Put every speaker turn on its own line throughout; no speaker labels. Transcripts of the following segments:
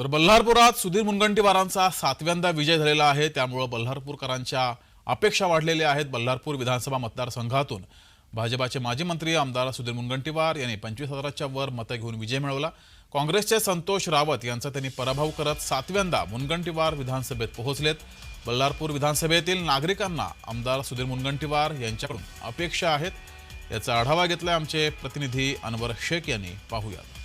तर बल्हारपुरात सुधीर मुनगंटीवारांचा सातव्यांदा विजय झालेला आहे. त्यामुळं बल्हारपूरकरांच्या अपेक्षा वाढलेल्या आहेत बल्हारपूर विधानसभा मतदारसंघातून. भाजपाचे माजी मंत्री आमदार सुधीर मुनगंटीवार यांनी पंचवीस हजाराच्या वर मतं घेऊन विजय मिळवला. काँग्रेसचे संतोष रावत यांचा त्यांनी पराभव करत सातव्यांदा मुनगंटीवार विधानसभेत पोहोचलेत. बल्लारपूर विधानसभेतील नागरिकांना आमदार सुधीर मुनगंटीवार यांच्याकडून अपेक्षा आहेत. याचा आढावा घेतलाय आमचे प्रतिनिधी अनवर शेख यांनी. पाहूयात.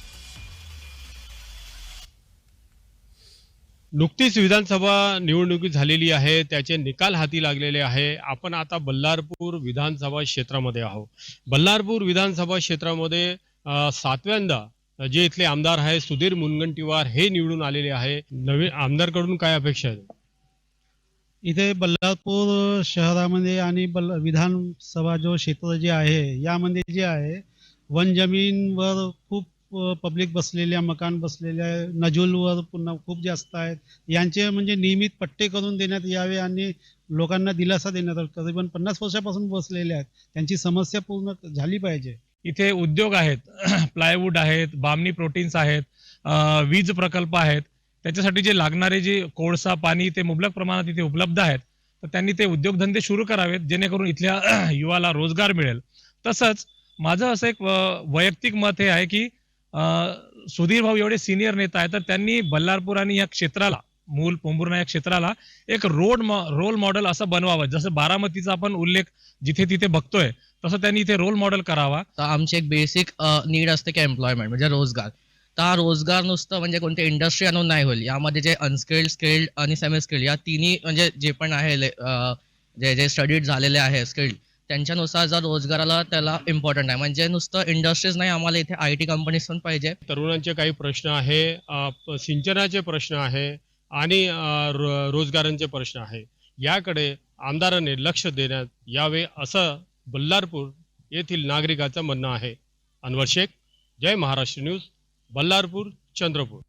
नुकतीच विधानसभा निवडणुकी झालेली आहे त्याचे निकाल हाती लागलेले आहे. आपण आता बल्लारपूर विधानसभा क्षेत्रामध्ये आहोत. बल्लारपूर विधानसभा क्षेत्रामध्ये सातव्यांदा जे इथले आमदार आहे सुधीर मुनगंटीवार हे निवडून आलेले आहे. नवीन आमदारकडून काय अपेक्षा आहे
इथे बल्लारपूर शहरामध्ये आणि बल विधानसभा जो क्षेत्र जे आहे यामध्ये जे आहे वन जमीनवर खूप पब्लिक बसलेल्या मकान बसलेल्या आहे नजुलवर पुन्हा खूप जास्त आहेत. यांचे म्हणजे नियमित पट्टे करून देण्यात यावे आणि लोकांना दिलासा देण्यात यावा. करीबन पन्नास वर्षापासून बसलेले आहेत. त्यांची समस्या पूर्ण झाली पाहिजे.
इथे उद्योग आहेत प्लायवूड आहेत बामणी प्रोटीन्स आहेत वीज प्रकल्प आहेत. त्याच्यासाठी जे लागणारे जे कोळसा पाणी ते मुबलक प्रमाणात इथे उपलब्ध आहेत तर त्यांनी ते उद्योगधंदे सुरू करावेत जेणेकरून इथल्या युवाला रोजगार मिळेल. तसंच माझं असं एक वैयक्तिक मत हे आहे की सुधीर भाऊ एवढे सिनियर नेता आहेत तर त्यांनी बल्लारपूर आणि या क्षेत्राला मूल पोंभुर्णा या क्षेत्राला एक रोड रोल मॉडेल असं बनवावं. जसं बारामतीचा आपण उल्लेख जिथे तिथे बघतोय तसं त्यांनी इथे रोल मॉडेल करावा.
तर आमची एक बेसिक नीड असते की एम्प्लॉयमेंट म्हणजे रोजगार. तर रोजगार नुसतं म्हणजे कोणते इंडस्ट्री आणून नाही होईल. यामध्ये जे अनस्किल्ड स्किल्ड आणि सेमी स्किल्ड या तिन्ही म्हणजे जे पण आहे जे जे स्टडीड झालेले आहे स्किल्ड त्यांच्यानुसार जर रोजगाराला त्याला इम्पॉर्टंट आहे. म्हणजे नुसतं इंडस्ट्रीज नाही आम्हाला इथे आय टी कंपनीज पण पाहिजे.
तरुणांचे काही प्रश्न आहे सिंचनाचे प्रश्न आहे आणि रो- रोजगारांचे प्रश्न आहे. याकडे आमदाराने लक्ष देण्यात यावे असं बल्लारपूर येथील नागरिकाचं म्हणणं आहे. अनवर शेख जय महाराष्ट्र न्यूज बल्लारपूर चंद्रपूर.